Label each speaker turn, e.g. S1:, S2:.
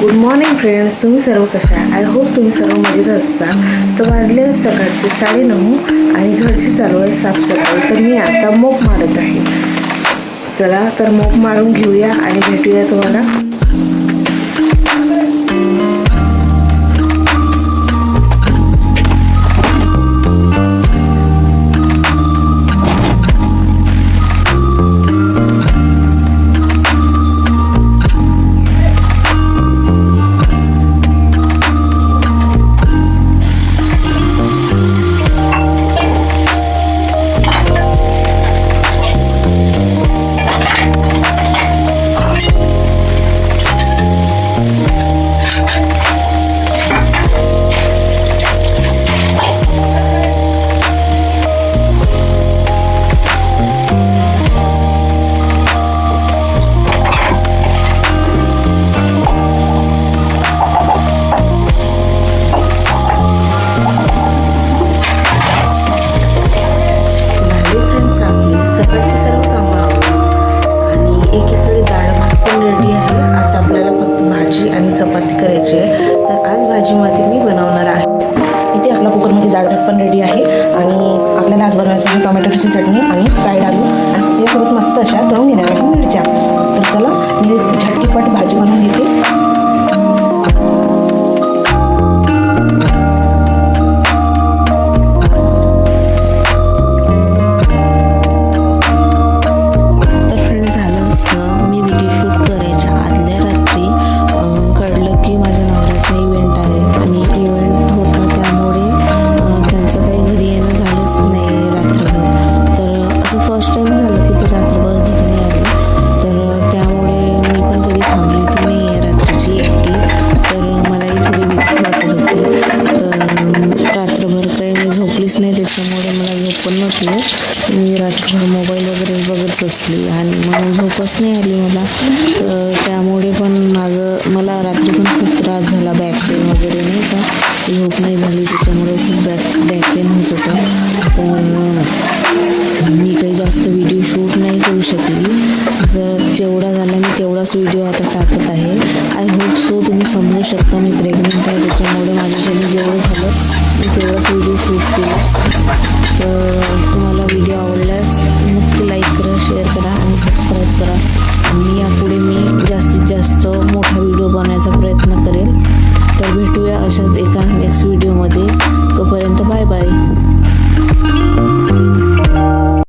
S1: Good morning friends तुम्ही सर्व कशा आय होप तुम्ही सर्व मजेत असता. तर वाजले सकाळचे साडेनऊ आणि घरची चालू आहे साफसफाई तर मी आता मोप मारत आहे. चला तर मोप मारून घेऊया आणि भेटूया तुम्हाला. रेडी आहे. आता आपल्याला फक्त भाजी आणि चपाती करायची आहे. तर आज भाजीमध्ये मी बनवणार आहे. इथे आपला कुकरमध्ये डाळभात पण रेडी आहे. आणि आपल्याला आज बनवायचं आहे टोमॅटोची चटणी आणि फ्राईड आलू. आणि त्यासोबत मस्त अशा करून घेणार नाही त्याच्यामुळे मला झोप पण नव्हती मी रात्रभर मोबाईल वगैरे बघत बसली आणि मग झोपच नाही आली मला. तर त्यामुळे पण माझं मला रात्री पण खूप त्रास झाला बॅक पेन वगैरे नाही का? झोप नाही झाली त्याच्यामुळे खूप बॅक बॅक पेन होत होतं. तर मी काही जास्त व्हिडिओ शूट नाही करू शकली. तर जेवढा झाला मी तेवढाच व्हिडिओ आता टाकत आहे. आय होप सो तुम्ही समजू शकता मी प्रेग्नेंट आहे मोठा व्हिडिओ बनायचा